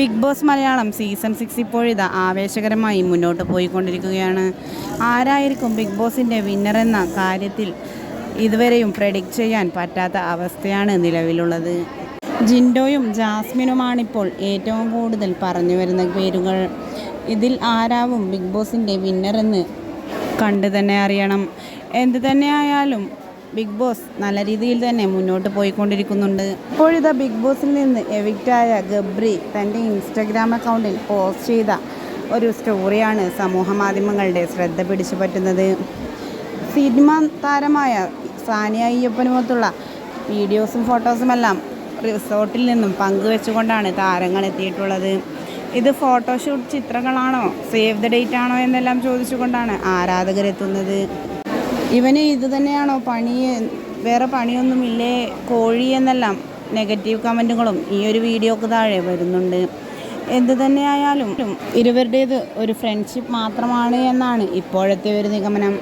Big Boss Malayalam season six ഇപ്പോഴിതാ ആവേശകരമായി മുന്നോട്ട് പോയിക്കൊണ്ടിരിക്കുകയാണ്. ആരായിരിക്കും ബിഗ് ബോസിന്റെ വിന്നർ എന്ന കാര്യത്തിൽ ഇതുവരെയും പ്രഡിക്റ്റ് ചെയ്യാൻ പറ്റാത്ത അവസ്ഥയാണ് നിലവിലുള്ളത്. ജിൻഡോയും ജാസ്മിനുമാണിപ്പോൾ ഏറ്റവും കൂടുതൽ പറഞ്ഞു വരുന്ന പേരുകൾ. ഇതിൽ ആരാവും ബിഗ് ബോസിന്റെ വിന്നർ എന്ന് കണ്ടു തന്നെ അറിയണം. എന്തു തന്നെയായാലും ബിഗ് ബോസ് നല്ല രീതിയിൽ തന്നെ മുന്നോട്ട് പോയിക്കൊണ്ടിരിക്കുന്നുണ്ട്. ഇപ്പോഴിതാ ബിഗ് ബോസിൽ നിന്ന് എവിക്റ്റായ ഗബ്രി തന്റെ ഇൻസ്റ്റഗ്രാം അക്കൗണ്ടിൽ പോസ്റ്റ് ചെയ്ത ഒരു സ്റ്റോറിയാണ് സമൂഹ മാധ്യമങ്ങളുടെ ശ്രദ്ധ പിടിച്ചു പറ്റുന്നത്. സിനിമ താരമായ സാനിയ അയ്യപ്പനുമൊത്തുള്ള വീഡിയോസും ഫോട്ടോസുമെല്ലാം റിസോർട്ടിൽ നിന്നും പങ്കുവെച്ചുകൊണ്ടാണ് താരങ്ങൾ എത്തിയിട്ടുള്ളത്. ഇത് ഫോട്ടോഷൂട്ട് ചിത്രങ്ങളാണോ സേവ് ദ ഡേറ്റ് ആണോ എന്നെല്ലാം ചോദിച്ചുകൊണ്ടാണ് ആരാധകരെത്തുന്നത്. ഇവന് ഇത് തന്നെയാണോ പണി? വേറെ പണിയൊന്നുമില്ലേ? കോഴി എന്നെല്ലാം നെഗറ്റീവ് കമന്റുകളും ഈ ഒരു വീഡിയോക്ക് താഴെ വരുന്നുണ്ട്. എന്ത് തന്നെയായാലും ഇരുവരുടേത് ഒരു ഫ്രണ്ട്ഷിപ്പ് മാത്രമാണ് എന്നാണ് ഇപ്പോഴത്തെ ഒരു നിഗമനം.